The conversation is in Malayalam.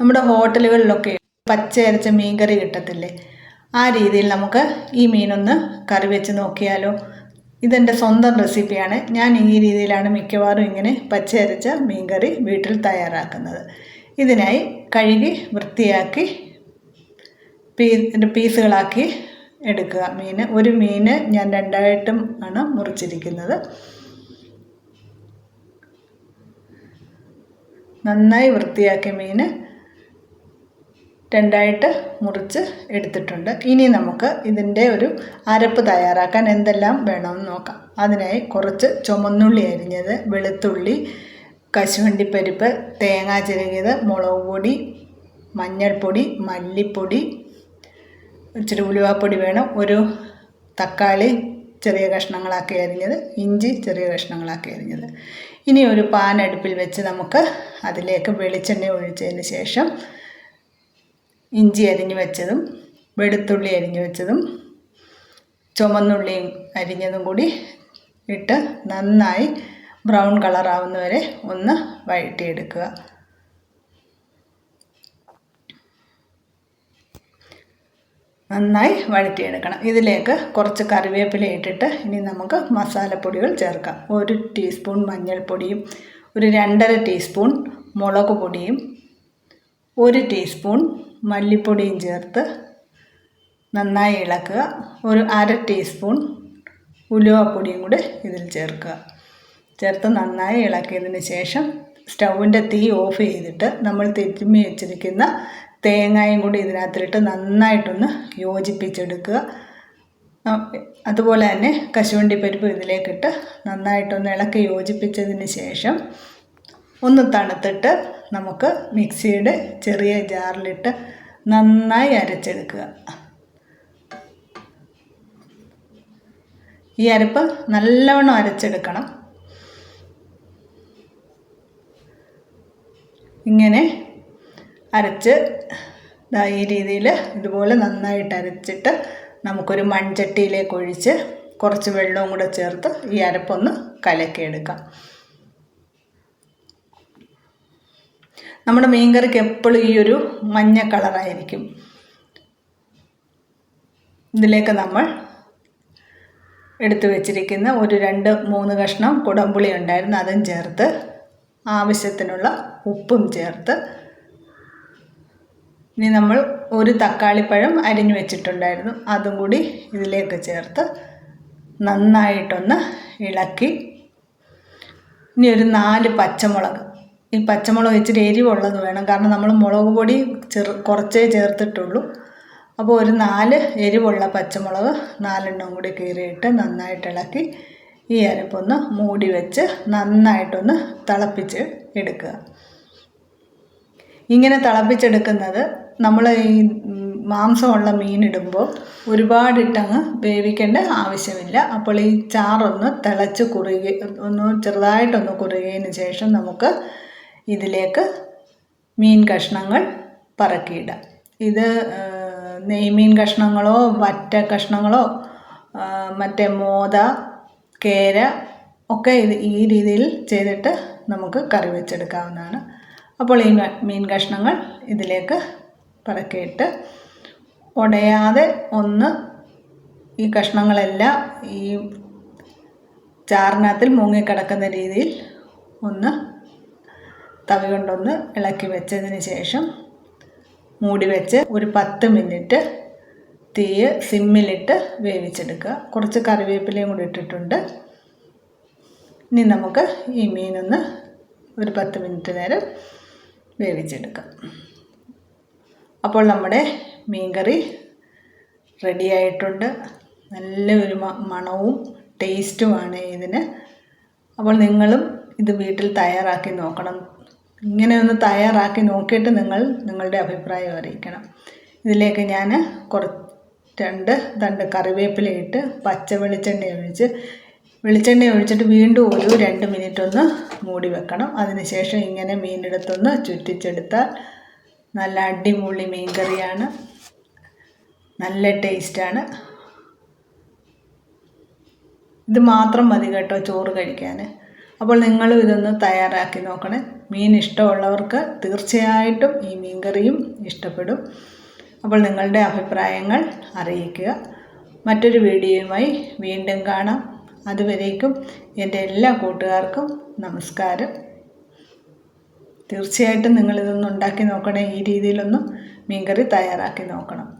നമ്മുടെ ഹോട്ടലുകളിലൊക്കെ പച്ചയരച്ച മീൻകറി കിട്ടത്തില്ലേ? ആ രീതിയിൽ നമുക്ക് ഈ മീനൊന്ന് കറി വെച്ച് നോക്കിയാലോ. ഇതെന്റെ സ്വന്തം റെസിപ്പിയാണ്. ഞാൻ ഈ രീതിയിലാണ് മിക്കവാറും ഇങ്ങനെ പച്ചയരച്ച മീൻകറി വീട്ടിൽ തയ്യാറാക്കുന്നത്. ഇതിനായി കഴുകി വൃത്തിയാക്കി പീ പീസുകളാക്കി എടുക്കുക. മീൻ ഒരു മീൻ ഞാൻ രണ്ടായിട്ടും ആണ് മുറിച്ചിരിക്കുന്നത്. നന്നായി വൃത്തിയാക്കിയ മീൻ രണ്ടായിട്ട് മുറിച്ച് എടുത്തിട്ടുണ്ട്. ഇനി നമുക്ക് ഇതിന്റെ ഒരു അരപ്പ് തയ്യാറാക്കാൻ എന്തെല്ലാം വേണമെന്ന് നോക്കാം. അതിനായി കുറച്ച് ചുമന്നുള്ളി അരിഞ്ഞത് വെളുത്തുള്ളി കശുവണ്ടിപ്പരിപ്പ് തേങ്ങ ചിരകിയത് മുളക് പൊടി മഞ്ഞൾപ്പൊടി മല്ലിപ്പൊടി ഇച്ചിരി ഉലുവാപ്പൊടി വേണം ഒരു തക്കാളി ചെറിയ കഷ്ണങ്ങളാക്കി അരിഞ്ഞത് ഇഞ്ചി ചെറിയ കഷ്ണങ്ങളാക്കി അരിഞ്ഞത്. ഇനി ഒരു പാൻ അടുപ്പിൽ വെച്ച് നമുക്ക് അതിലേക്ക് വെളിച്ചെണ്ണ ഒഴിച്ചതിന് ശേഷം ഇഞ്ചി അരിഞ്ഞു വെച്ചതും വെളുത്തുള്ളി അരിഞ്ഞു വെച്ചതും ചുമന്നുള്ളിയും അരിഞ്ഞതും കൂടി ഇട്ട് നന്നായി ബ്രൗൺ കളറാവുന്നവരെ ഒന്ന് വഴറ്റിയെടുക്കുക. നന്നായി വഴറ്റിയെടുക്കണം. ഇതിലേക്ക് കുറച്ച് കറിവേപ്പില ഇട്ടിട്ട് ഇനി നമുക്ക് മസാലപ്പൊടികൾ ചേർക്കാം. ഒരു ടീസ്പൂൺ മഞ്ഞൾപ്പൊടിയും ഒരു രണ്ടര ടീസ്പൂൺ മുളക് പൊടിയും ഒരു ടീസ്പൂൺ മല്ലിപ്പൊടിയും ചേർത്ത് നന്നായി ഇളക്കുക. ഒരു അര ടീസ്പൂൺ ഉലുവപ്പൊടിയും കൂടി ഇതിൽ ചേർക്കുക. ചേർത്ത് നന്നായി ഇളക്കിയതിന് ശേഷം സ്റ്റൗവിന്റെ തീ ഓഫ് ചെയ്തിട്ട് നമ്മൾ തിരുമ്മി വെച്ചിരിക്കുന്ന തേങ്ങയും കൂടി ഇതിനകത്തിട്ട് നന്നായിട്ടൊന്ന് യോജിപ്പിച്ചെടുക്കുക. അതുപോലെ തന്നെ കശുവണ്ടി പരിപ്പ് ഇതിലേക്കിട്ട് നന്നായിട്ടൊന്ന് ഇളക്കി യോജിപ്പിച്ചതിന് ശേഷം ഒന്ന് തണുത്തിട്ട് നമുക്ക് മിക്സിയുടെ ചെറിയ ജാറിലിട്ട് നന്നായി അരച്ചെടുക്കുക. ഈ അരപ്പ് നല്ലവണ്ണം അരച്ചെടുക്കണം. ഇങ്ങനെ അരച്ച് ഈ രീതിയിൽ ഇതുപോലെ നന്നായിട്ട് അരച്ചിട്ട് നമുക്കൊരു മൺചട്ടിയിലേക്ക് ഒഴിച്ച് കുറച്ച് വെള്ളവും കൂടെ ചേർത്ത് ഈ അരപ്പൊന്ന് കലക്കിയെടുക്കാം. നമ്മുടെ മീൻകറിക്ക് എപ്പോഴും ഈ ഒരു മഞ്ഞ കളറായിരിക്കും ഇതിലേക്ക് നമ്മൾ എടുത്തു വെച്ചിരിക്കുന്ന ഒരു രണ്ട് മൂന്ന് കഷ്ണം കുടംപുളി ഉണ്ടായിരുന്നു. അതും ചേർത്ത് ആവശ്യത്തിനുള്ള ഉപ്പും ചേർത്ത് ഇനി നമ്മൾ ഒരു തക്കാളിപ്പഴം അരിഞ്ഞു വെച്ചിട്ടുണ്ടായിരുന്നു. അതും കൂടി ഇതിലേക്ക് ചേർത്ത് നന്നായിട്ടൊന്ന് ഇളക്കി. ഇനി ഒരു നാല് പച്ചമുളക് ഈ പച്ചമുളക് ഇച്ചിരി എരിവുള്ളത് വേണം. കാരണം നമ്മൾ മുളക് പൊടി ചെറു കുറച്ചേ ചേർത്തിട്ടുള്ളൂ. അപ്പോൾ ഒരു നാല് എരിവുള്ള പച്ചമുളക് നാലെണ്ണം കൂടി കീറിയിട്ട് നന്നായിട്ട് ഇളക്കി ഈ അരപ്പൊന്ന് മൂടി വെച്ച് നന്നായിട്ടൊന്ന് തിളപ്പിച്ച് എടുക്കുക. ഇങ്ങനെ തിളപ്പിച്ചെടുക്കുന്നത് നമ്മൾ ഈ മാംസമുള്ള മീനിടുമ്പോൾ ഒരുപാടിട്ടങ്ങ് വേവിക്കേണ്ട ആവശ്യമില്ല. അപ്പോൾ ഈ ചാറൊന്ന് തിളച്ച് കുറുകി ഒന്ന് ചെറുതായിട്ടൊന്ന് കുറുകിയതിന് ശേഷം നമുക്ക് ഇതിലേക്ക് മീൻ കഷ്ണങ്ങൾ പറക്കിയിടാം ഇത് നെയ്മീൻ കഷ്ണങ്ങളോ വറ്റ കഷ്ണങ്ങളോ മറ്റേ മോത കേര ഒക്കെ ഇത് ഈ രീതിയിൽ ചെയ്തിട്ട് നമുക്ക് കറി വെച്ചെടുക്കാവുന്നതാണ്. അപ്പോൾ ഈ മീൻ കഷ്ണങ്ങൾ ഇതിലേക്ക് പറക്കിയിട്ട് ഉടയാതെ ഒന്ന് ഈ കഷ്ണങ്ങളെല്ലാം ഈ ചാറിനകത്തിൽ മുങ്ങിക്കിടക്കുന്ന രീതിയിൽ ഒന്ന് തവി കൊണ്ടൊന്ന് ഇളക്കി വെച്ചതിന് ശേഷം മൂടി വെച്ച് ഒരു പത്ത് മിനിറ്റ് തീയ് സിമ്മിലിട്ട് വേവിച്ചെടുക്കുക. കുറച്ച് കറിവേപ്പിലയും കൂടി ഇട്ടിട്ടുണ്ട്. ഇനി നമുക്ക് ഈ മീനൊന്ന് ഒരു പത്ത് മിനിറ്റ് നേരം വേവിച്ചെടുക്കാം. അപ്പോൾ നമ്മുടെ മീൻകറി റെഡിയായിട്ടുണ്ട് നല്ല ഒരു മണവും ടേസ്റ്റുമാണ് ഇതിന്. അപ്പോൾ നിങ്ങളും ഇത് വീട്ടിൽ തയ്യാറാക്കി നോക്കണം. ഇങ്ങനെ ഒന്ന് തയ്യാറാക്കി നോക്കിയിട്ട് നിങ്ങൾ നിങ്ങളുടെ അഭിപ്രായം അറിയിക്കണം. ഇതിലേക്ക് ഞാൻ കുറച്ച് രണ്ട് തണ്ട് കറിവേപ്പിലയിട്ട് പച്ച വെളിച്ചെണ്ണ ഒഴിച്ച് വെളിച്ചെണ്ണ ഒഴിച്ചിട്ട് വീണ്ടും ഒരു രണ്ട് മിനിറ്റ് ഒന്ന് മൂടി വെക്കണം. അതിനുശേഷം ഇങ്ങനെ മീനെടുത്തൊന്ന് ചുറ്റിച്ചെടുത്താൽ നല്ല അടിപൊളി മീൻ കറിയാണ് നല്ല ടേസ്റ്റാണ്. ഇത് മാത്രം മതി കേട്ടോ ചോറ് കഴിക്കാൻ. അപ്പോൾ നിങ്ങളും ഇതൊന്ന് തയ്യാറാക്കി നോക്കണേ. മീൻ ഇഷ്ടമുള്ളവർക്ക് തീർച്ചയായിട്ടും ഈ മീൻകറിയും ഇഷ്ടപ്പെടും. അപ്പോൾ നിങ്ങളുടെ അഭിപ്രായങ്ങൾ അറിയിക്കുക. മറ്റൊരു വീഡിയോയുമായി വീണ്ടും കാണാം. അതുവരേക്കും എന്റെ എല്ലാ കൂട്ടുകാർക്കും നമസ്കാരം. തീർച്ചയായിട്ടും നിങ്ങളിതൊന്ന് ഉണ്ടാക്കി നോക്കണേ. ഈ രീതിയിലൊന്നും മീൻകറി തയ്യാറാക്കി നോക്കണം.